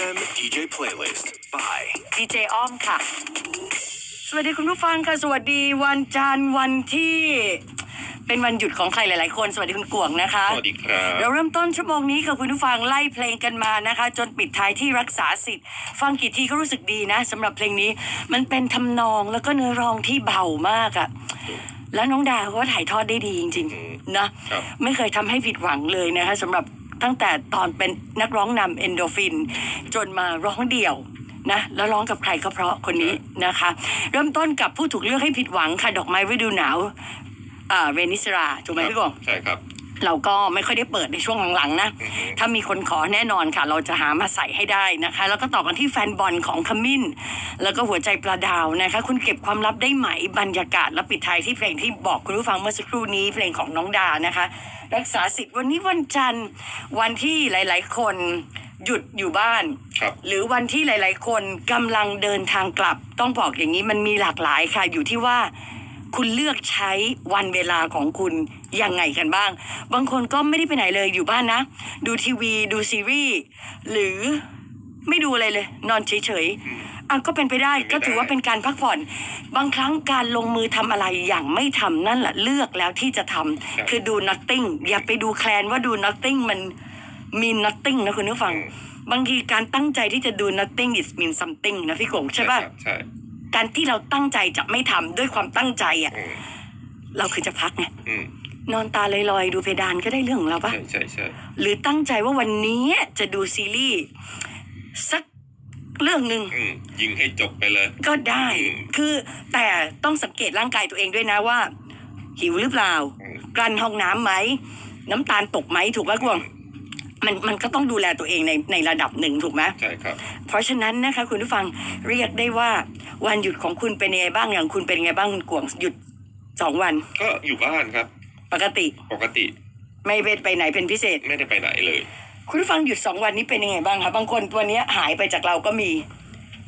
FM DJ Playlist by ดีเจอ้อมค่ะ สวัสดีคุณผู้ฟังค่ะ สวัสดีวันจันทร์วันที่ เป็นวันหยุดของใครหลาย ๆ คน สวัสดีคุณกวงนะคะ สวัสดีครับเราเริ่มต้นชั่วโมงนี้ค่ะคุณผู้ฟังไล่เพลงกันมานะคะ จนปิดท้ายที่รักษาสิทธิ์ ฟังกี่ทีก็รู้สึกดีนะสำหรับเพลงนี้มันเป็นทำนองแล้วก็เนื้อร้องที่เบามากอะแล้วน้องดาเขาก็ถ่ายทอดได้ดีจริง ๆ นะ ครับ ไม่เคยทำให้ผิดหวังเลยนะคะสำหรับ ตั้งแต่ตอนเป็นนักร้องนำเอนโดฟิน จนมาร้องเดี่ยวนะแล้วร้องกับใครก็เพราะคนนี้นะคะ เริ่มต้นกับผู้ถูกเลือกให้ผิดหวังค่ะดอกไม้ฤดูหนาวอ่าเรนิสราถูกไหมพี่กงใช่ครับเราก็ไม่ค่อยได้เปิดในช่วงหลังๆนะอือฮึถ้ามีคนขอแน่นอนค่ะ เราจะหามาใส่ให้ได้นะคะ แล้วก็ต่อกันที่แฟนบอลของขมิ้น แล้วก็หัวใจปลาดาวนะคะ คุณเก็บความลับได้ไหมบรรยากาศและปิดท้ายที่เพลงที่บอกคุณผู้ฟังเมื่อสักครู่นี้เพลงของน้องดานะคะ รักษาสิทธิ์วันนี้วันจันทร์ วันที่หลาย ๆ คนหยุดอยู่บ้าน ครับหรือวันที่หลาย ๆ คนกำลังเดินทางกลับ ต้องบอกอย่างนี้มันมีหลากหลายค่ะ อยู่ที่ว่า คุณเลือกใช้วันเวลาของคุณยังไงกันบ้าง บางคนก็ไม่ได้ไปไหนเลยอยู่บ้านนะ ดูทีวีดูซีรีส์หรือไม่ดูอะไรเลย นอนเฉย ๆ อะก็เป็นไปได้เป็นไปได้ก็ถือว่าเป็นการพักผ่อน บางครั้งการลงมือทำอะไรอย่างไม่ทำนั่นแหละเลือกแล้วที่จะทำคือดู nothing อย่าไปดูแคลนว่าดู nothing มันมี nothing นะคุณผู้ฟัง บางทีการตั้งใจที่จะดู nothing is mean something นะพี่กงใช่ปะครับใช่การที่เราตั้งใจจะไม่ทำด้วยความตั้งใจอะอืมเราคือจะพักไงอืมนอนตาลอยๆ ดูเพดานก็ได้เรื่องของเราปะใช่ใช่ใช่หรือตั้งใจว่าวันนี้จะดูซีรีส์สัก เรื่องหนึ่งอืมยิงให้จบไปเลย ก็ได้ อืม คือแต่ต้องสังเกตร่างกายตัวเองด้วยนะว่า หิวหรือเปล่า อืมกลั้นห้องน้ำไหม น้ำตาลตกไหมถูกไหมกวงมันมันก็ต้องดูแลตัวเองในในระดับหนึ่งถูกไหม ใช่ครับ เพราะฉะนั้นนะคะคุณผู้ฟังเรียกได้ว่าวันหยุดของคุณเป็นยังไงบ้างอย่างคุณเป็นยังไงบ้างคุณกวงหยุดสองวันก็อยู่บ้านครับ ปกติปกติไม่เป็นไปไหนเป็นพิเศษ ไม่ได้ไปไหนเลย คุณผู้ฟังหยุดสองวันนี้เป็นยังไงบ้างคะบางคนตัวเนี้ยหายไปจากเราก็มี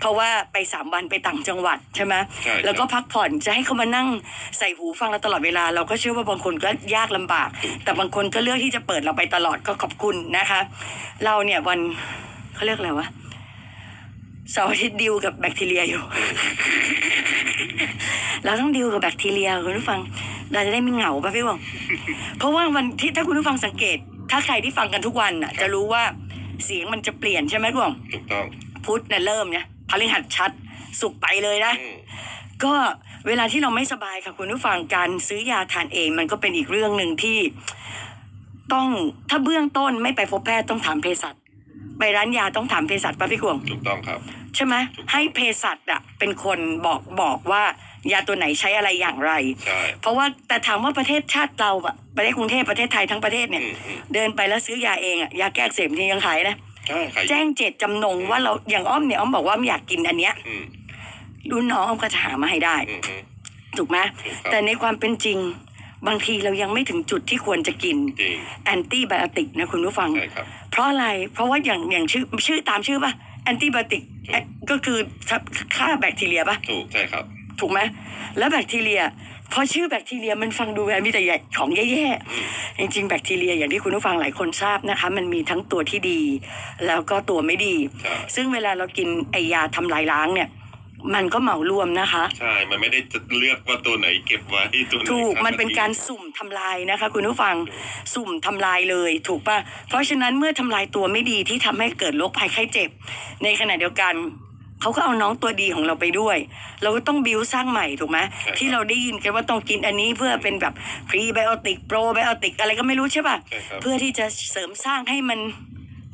เพราะว่าไปสามวันไปต่างจังหวัดใช่ไหมใช่แล้วก็พักผ่อนจะให้เขามานั่งใส่หูฟังเราตลอดเวลา เราก็เชื่อว่าบางคนก็ยากลำบาก แต่บางคนก็เลือกที่จะเปิดเราไปตลอดก็ขอบคุณนะคะ เราเนี่ยวันเขาเรียกอะไรวะเสาร์อาทิตย์ดิวกับแบคทีเรียอยู่ เราต้องดิวกับแบคทีเรียคุณผู้ฟัง เราจะได้ไม่เหงาป่ะพี่บองเพราะว่าวันที่ถ้าคุณผู้ฟังสังเกต ถ้าใครที่ฟังกันทุกวันน่ะ จะรู้ว่าเสียงมันจะเปลี่ยนใช่ไหมพี่บองถูกต้อง พุธเนี่ยเริ่มเนี่ยพฤหัสชัด สุกร์ไปเลยนะ อืมก็เวลาที่เราไม่สบายค่ะคุณผู้ฟังการซื้อยาทานเองมันก็เป็นอีกเรื่องหนึ่งที่ต้องถ้าเบื้องต้นไม่ไปพบแพทย์ต้องถามเภสัชไปร้านยาต้องถามเภสัชป่ะพี่กวง ถูกต้องครับ ใช่ไหมให้เภสัชอะเป็นคนบอกบอกว่า ยาตัวไหนใช้อะไรอย่างไร ใช่ เพราะว่าแต่ถามว่าประเทศชาติเราอะประเทศกรุงเทพประเทศไทยทั้งประเทศเนี่ย อืมอืม เดินไปแล้วซื้อยาเองอะยาแก้อักเสบนี่ยังขายนะใช่ใครแจ้งเจตจำนงว่าเราอย่างอ้อมเนี่ยอ้อมบอกว่าไม่อยากกินอันเนี้ยอืมรุ่นน้องอ้อมก็จะหามาให้ได้อืมอืมถูกไหมถูกครับแต่ในความเป็นจริง บางทีเรายังไม่ถึงจุดที่ควรจะกินจริงแอนตี้ไบโอติกนะคุณผู้ฟัง ใช่ครับ เพราะอะไร เพราะว่าอย่างอย่างชื่อชื่อตามชื่อป่ะแอนตี้ไบโอติกถูก ก็คือฆ่าแบคทีเรียป่ะ ถูกใช่ครับ ถูกไหมแล้วแบคทีเรียพอชื่อแบคทีเรียมันฟังดูแบบมีแต่ของแย่ๆ จริงๆ แบคทีเรียอย่างที่คุณผู้ฟังหลายคนทราบนะคะ มันมีทั้งตัวที่ดี แล้วก็ตัวไม่ดีใช่ซึ่งเวลาเรากินไอยาทำลายล้างเนี่ย มันก็เหมารวมนะคะ ใช่ มันไม่ได้จะเลือกว่าตัวไหนเก็บไว้ตัวไหนถูกฆ่มันเป็นการสุ่มทำลายนะคะ คุณผู้ฟังสุ่มทำลายเลย ถูกปะเพราะฉะนั้นเมื่อทำลายตัวไม่ดีที่ทำให้เกิดโรคภัยไข้เจ็บ ในขณะเดียวกัน เขาก็เอาน้องตัวดีของเราไปด้วย เราก็ต้องบิวสร้างใหม่ถูกไหมที่เราได้ยินกันว่าต้องกินอันนี้เพื่อเป็นแบบพรีไบโอติกโปรไบโอติกอะไรก็ไม่รู้ใช่ปะใช่ครับเพื่อที่จะเสริมสร้างให้มัน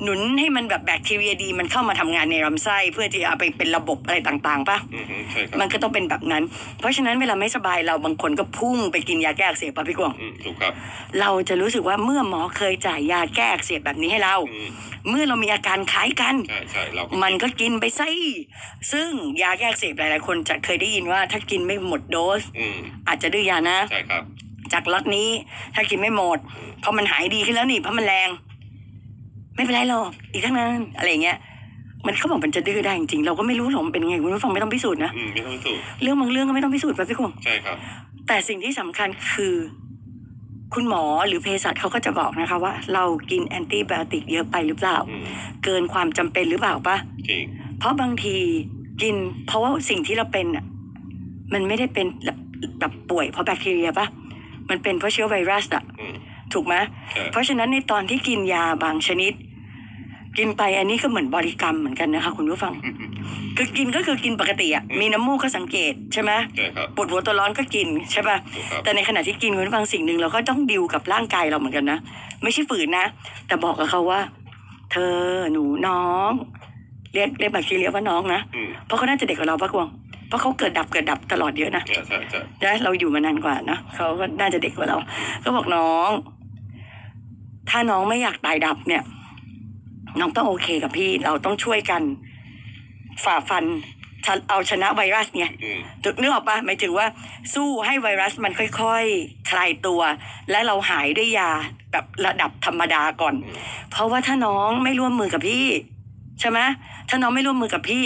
หนุนให้มันแบบแบคทีเรียดี มันเข้ามาทำงานในลำไส้เพื่อที่จะเอาไปเป็นระบบอะไรต่างๆปะอืมอืมใช่ครับมันก็ต้องเป็นแบบนั้น เพราะฉะนั้นเวลาไม่สบายเราบางคนก็พุ่งไปกินยาแก้อักเสบปะพี่กวางอืมถูกครับ เราจะรู้สึกว่าเมื่อหมอเคยจ่ายยาแก้อักเสบแบบนี้ให้เราอืมเมื่อเรามีอาการคล้ายกันใช่ใช่เราก็มันก็กินไปซะซึ่งยาแก้อักเสบหลายๆคนจะเคยได้ยินว่าถ้ากินไม่หมดโดสอืมอาจจะดื้อยานะใช่ครับจากล็อตนี้ถ้ากินไม่หมดเพราะมันหายดีขึ้นแล้วนี่เพราะมันแรง ไม่เป็นไรหรอกอีกทั้งนั้นอะไรอย่างเงี้ย มันเขาบอกมันจะดื้อได้จริงๆเราก็ไม่รู้หรอกมันเป็นไงคุณผู้ฟังไม่ต้องพิสูจน์นะอืมไม่ต้องถูกเรื่องบางเรื่องก็ไม่ต้องพิสูจน์ไปพี่กวางใช่ครับ แต่สิ่งที่สำคัญคือ คุณหมอหรือเภสัชเขาก็จะบอกนะคะว่า เรากินแอนตี้ไบโอติกเยอะไปหรือเปล่า อืมเกินความจำเป็นหรือเปล่าปะ จริงเพราะบางทีกิน เพราะว่าสิ่งที่เราเป็นอะมันไม่ได้เป็นแบบแบบป่วยเพราะแบคทีเรียปะมันเป็นเพราะเชื้อไวรัสอะอืมถูกไหมใช่เพราะฉะนั้นในตอนที่กินยาบางชนิด กินไปอันนี้ก็เหมือนบริกรรมเหมือนกันนะคะคุณผู้ฟัง คือกินก็คือกินปกติอะมีน้ำมูกก็สังเกตใช่ไหมใช่ครับปวดหัวตัวร้อนก็กินใช่ปะถูกครับแต่ในขณะที่กินคุณผู้ฟังสิ่งหนึ่งเราก็ต้องดิวกับร่างกายเราเหมือนกันนะไม่ใช่ฝืนนะ แต่บอกกับเขาว่า เธอหนูน้องเรียกเรียกแบคทีเรียว่าน้องนะอืมเพราะเขาน่าจะเด็กกว่าเราปะกวงเพราะเขาเกิดดับเกิดดับตลอดเยอะนะใช่ใช่ใช่นะเราอยู่มานานกว่านะเขาก็น่าจะเด็กกว่าเรา ก็บอกน้อง ถ้าน้องไม่อยากตายดับเนี่ย น้องต้องโอเคกับพี่เราต้องช่วยกัน ฝ่าฟันเอาชนะไวรัสเนี่ยอืมถึกนึกออกปะหมายถึงว่าสู้ให้ไวรัสมันค่อยๆ คลายตัว และเราหายด้วยยาแบบระดับธรรมดาก่อน เพราะว่าถ้าน้องไม่ร่วมมือกับพี่ ใช่ไหมถ้าน้องไม่ร่วมมือกับพี่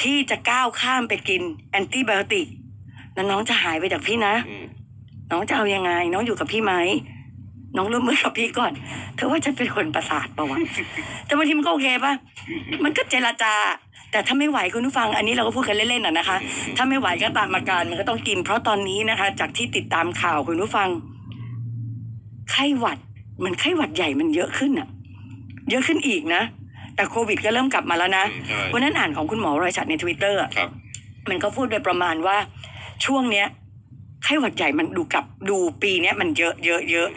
พี่จะก้าวข้ามไปกินแอนตี้ไบโอติกแล้วน้องจะหายไปจากพี่นะอืมน้องจะเอายังไง น้องอยู่กับพี่ไหม น้องร่วมมือกับพี่ก่อน เธอว่าจะเป็นคนประสาทปะวะแต่บางทีมันก็โอเคปะมันก็เจรจา แต่ถ้าไม่ไหวคุณผู้ฟัง อันนี้เราก็พูดกันเล่นๆน่ะนะคะ ถ้าไม่ไหวก็ตามอาการมันก็ต้องกิน เพราะตอนนี้นะคะ จากที่ติดตามข่าวคุณผู้ฟัง ไข้หวัดเหมือนไข้หวัดใหญ่มันเยอะขึ้นอะเยอะขึ้นอีกนะ แต่โควิดก็เริ่มกลับมาแล้วนะอืมใช่วันนั้นอ่านของคุณหมอรอยชัดในทวิตเตอร์ครับมันก็พูดโดยประมาณว่าช่วงเนี้ยไข้หวัดใหญ่มันดูกลับดูปีเนี้ยมันเยอะเยอะเยอะ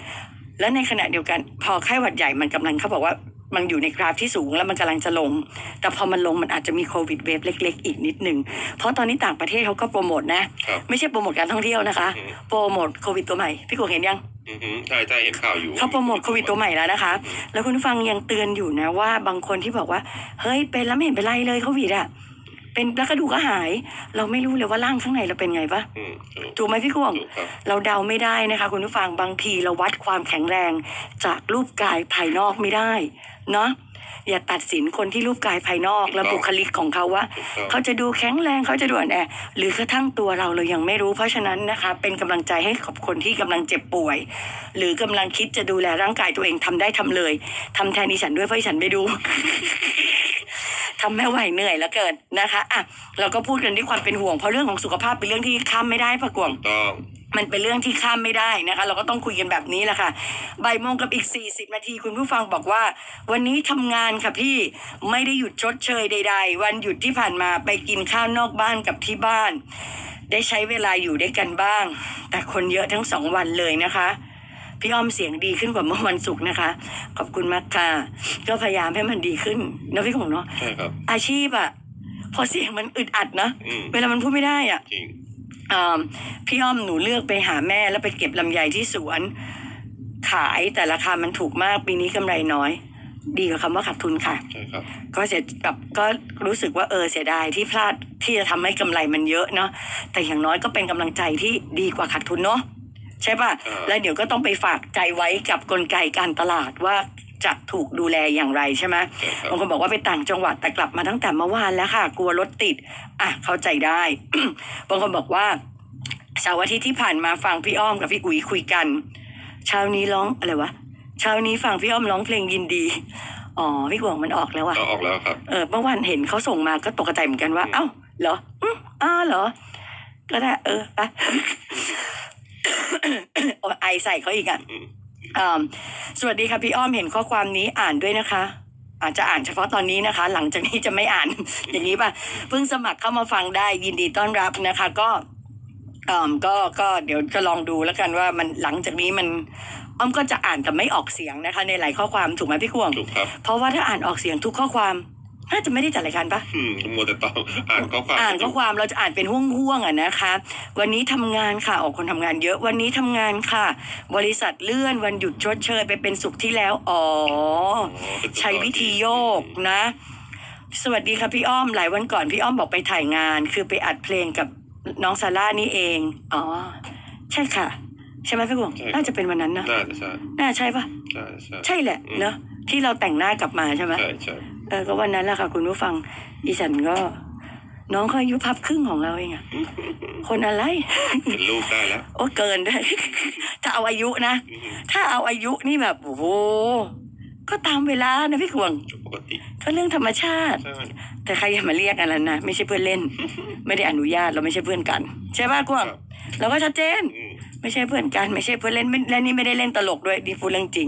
แล้วในขณะเดียวกัน พอไข้หวัดใหญ่มันกำลังเขาบอกว่ามันอยู่ในกราฟที่สูงแล้วมันกำลังจะลง แต่พอมันลงมันอาจจะมีโควิดเวฟเล็ก ๆ อีกนิดหนึ่งเพราะตอนนี้ต่างประเทศเขาก็โปรโมทนะครับไม่ใช่โปรโมทการท่องเที่ยวนะคะอืมโปรโมทโควิดตัวใหม่ พี่กูเห็นยังอือหือใช่ใช่เห็นข่าวอยู่เขาโปรโมทโควิดตัวใหม่แล้วนะคะ แล้วคุณผู้ฟังยังเตือนอยู่นะว่าบางคนที่บอกว่า เฮ้ยเป็นแล้วไม่เห็นเป็นไรเลยโควิดอะ เป็นแล้วกระดูกก็หาย เราไม่รู้เลยว่าร่างข้างในเราเป็นไงปะอืมถูกถูกไหมพี่กวงถูกครับ เราเดาไม่ได้นะคะ คุณผู้ฟังบางทีเราวัดความแข็งแรงจากรูปกายภายนอกไม่ได้ เนาะ อย่าตัดสินคนที่รูปกายภายนอกและบุคลิกของเขาว่าถูกต้องเขาจะดูแข็งแรงเขาจะดูอ่อนแอหรือกระทั่งตัวเราเรายังไม่รู้ เพราะฉะนั้นนะคะเป็นกำลังใจให้กับคนที่กำลังเจ็บป่วย หรือกำลังคิดจะดูแลร่างกายตัวเองทำได้ทำเลยทำแทนดิฉันด้วยเพราะดิฉันไม่ดูทำไม่ไหวเหนื่อยแล้วเกินนะคะอะเราก็พูดกันด้วยความเป็นห่วงเพราะเรื่องของสุขภาพเป็นเรื่องที่ข้ามไม่ได้ประกวงถูกต้อง มันเป็นเรื่องที่ข้ามไม่ได้นะคะ เราก็ต้องคุยกันแบบนี้แหละค่ะบ่ายโมงกับอีก 40 นาทีคุณผู้ฟังบอกว่า วันนี้ทำงานค่ะพี่ไม่ได้หยุดชดเชยใด ๆ วันหยุดที่ผ่านมาไปกินข้าวนอกบ้านกับที่บ้าน ได้ใช้เวลาอยู่ด้วยกันบ้าง แต่คนเยอะทั้งสองวันเลยนะคะพี่อ้อมเสียงดีขึ้นกว่าเมื่อวันศุกร์นะคะ ขอบคุณมากค่ะ ก็พยายามให้มันดีขึ้นนะพี่ของเนาะใช่ครับอาชีพอะพอเสียงมันอึดอัดนะอืมเวลามันพูดไม่ได้อะจริงอ่า พี่อ้อมหนูเลือกไปหาแม่แล้วไปเก็บลำไยที่สวน ขายแต่ราคามันถูกมากปีนี้กำไรน้อย ดีกว่าคำว่าขาดทุนค่ะ ใช่ครับ ก็เสียแบบก็รู้สึกว่าเออเสียดายที่พลาดที่จะทำให้กำไรมันเยอะเนาะแต่อย่างน้อยก็เป็นกำลังใจที่ดีกว่าขาดทุนเนาะใช่ป่ะอ่าแล้วเดี๋ยวก็ต้องไปฝากใจไว้กับกลไกการตลาดว่า จะถูกดูแลอย่างไรใช่ไหมใช่ครับบางคนบอกว่าไปต่างจังหวัดแต่กลับมาตั้งแต่เมื่อวานแล้วค่ะ กลัวรถติด อะเข้าใจได้ บางคนบอกว่าเสาร์อาทิตย์ที่ผ่านมาฟังพี่อ้อมกับพี่อุ๋ยคุยกันเช้านี้ร้องอะไรวะเช้านี้ฟังพี่อ้อมร้องเพลงยินดี อ๋อพี่กวางมันออกแล้วอะเราออกแล้วครับเออเมื่อวานเห็นเขาส่งมาก็ตกใจเหมือนกันว่าอืมเอ้าเหรออืมอ้าเหรอ ก็ได้ เออไปโอ้ยไอใส่เขาอีกอะอืมอ่า สวัสดีค่ะพี่อ้อมเห็นข้อความนี้อ่านด้วยนะคะ อาจจะอ่านเฉพาะตอนนี้นะคะ หลังจากนี้จะไม่อ่าน อย่างนี้ป่ะเพิ่งสมัครเข้ามาฟังได้ยินดีต้อนรับนะคะ ก็อ่าก็ก็เดี๋ยวจะลองดูแล้วกันว่ามันหลังจากนี้มันอ้อมก็จะอ่านแต่ไม่ออกเสียงนะคะ ในหลายข้อความถูกไหมพี่ควงถูกครับเพราะว่าถ้าอ่านออกเสียงทุกข้อความ น่าจะไม่ได้จัดรายการปะอืมมัวแต่ต้องอ่านข้อความอ่านข้อความเราจะอ่านเป็นห่วงๆอะนะคะ วันนี้ทำงานค่ะออกคนทำงานเยอะวันนี้ทำงานค่ะ บริษัทเลื่อนวันหยุดชดเชยไปเป็นสุขที่แล้วอ๋ออ๋อเป็นตัวใช้วิธีโยกนะ สวัสดีค่ะพี่อ้อมหลายวันก่อนพี่อ้อมบอกไปถ่ายงาน คือไปอัดเพลงกับน้องซาร่านี่เองอ๋อใช่ค่ะ ใช่ไหมพี่กวงน่าจะเป็นวันนั้นนะน่าจะใช่น่าใช่ปะใช่ใช่ใช่แหละเนอะที่เราแต่งหน้ากลับมาใช่ไหมใช่ใช่ เออก็วันนั้นแหละค่ะ คุณผู้ฟังอีฉันก็ น้องเขาอายุพับครึ่งของเราเองอะคนอะไร เป็นลูกได้แล้ว โอ้เกินด้วย ถ้าเอาอายุนะอืมถ้าเอาอายุนี่แบบโอ้โหก็ตามเวลานะพี่ขวงปกติก็เรื่องธรรมชาติ ใช่แต่ใครอย่ามาเรียกอะไรนะไม่ใช่เพื่อนเล่น ไม่ได้อนุญาตเราไม่ใช่เพื่อนกัน ใช่ป่ะกวางเราก็ชัดเจน อืม ไม่ใช่เพื่อนกัน ไม่ใช่เพื่อนเล่นไม่และนี่ไม่ได้เล่นตลกด้วยดีพูดเรื่องจริง